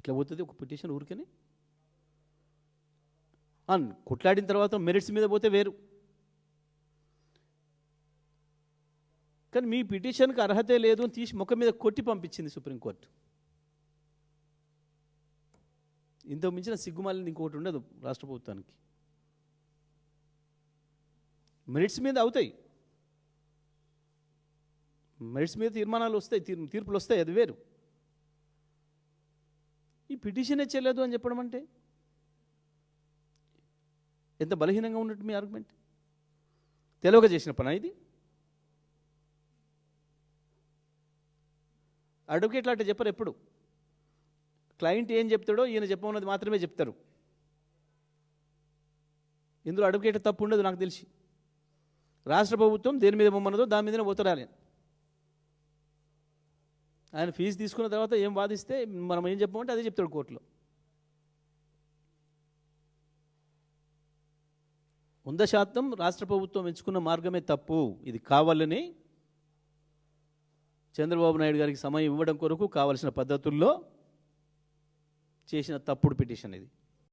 ఇట్లా పోతుంది ఒక పిటిషన్ ఊరికని? అన్ కొట్లాడిన తర్వాత మెరిట్స్ మీద పోతే వేరు. కానీ మీ పిటిషన్కి అర్హతే లేదు అని తీసి ముఖం మీద కొట్టి పంపించింది సుప్రీంకోర్టు ఇంతకు మించిన సిగ్గుమాలింది ఇంకోటి ఉండదు రాష్ట్ర ప్రభుత్వానికి. మెరిట్స్ మీద అవుతాయి. మెరిట్స్ మీద తీర్మానాలు వస్తాయి తీర్పులు వస్తాయి అది వేరు. ఈ పిటిషనే చెల్లదు అని చెప్పడం అంటే? ఎంత బలహీనంగా ఉన్నట్టు మీ ఆర్గ్యుమెంట్ తెలివగా చేసిన పని ఇది? అడ్వకేట్లు అట్లా చెప్పరు ఎప్పుడు. క్లయింట్ ఏం చెప్తాడో ఈయన చెప్పమన్నది మాత్రమే చెప్తారు. ఇందులో అడ్వకేట్ తప్పు ఉండదు నాకు తెలిసి. రాష్ట్ర ప్రభుత్వం దేని మీద బొమ్మన్నదో దాని మీదనే పోతాడు ఆయన ఫీజు తీసుకున్న తర్వాత ఏం వాదిస్తే మనం ఏం చెప్పమంటే అదే చెప్తాడు కోర్టులో. వంద శాతం రాష్ట్ర ప్రభుత్వం ఎంచుకున్న మార్గమే తప్పు. ఇది కావాలని చంద్రబాబు నాయుడు గారికి సమయం ఇవ్వడం కొరకు కావలసిన పద్ధతుల్లో చేసిన తప్పుడు పిటిషన్ ఇది.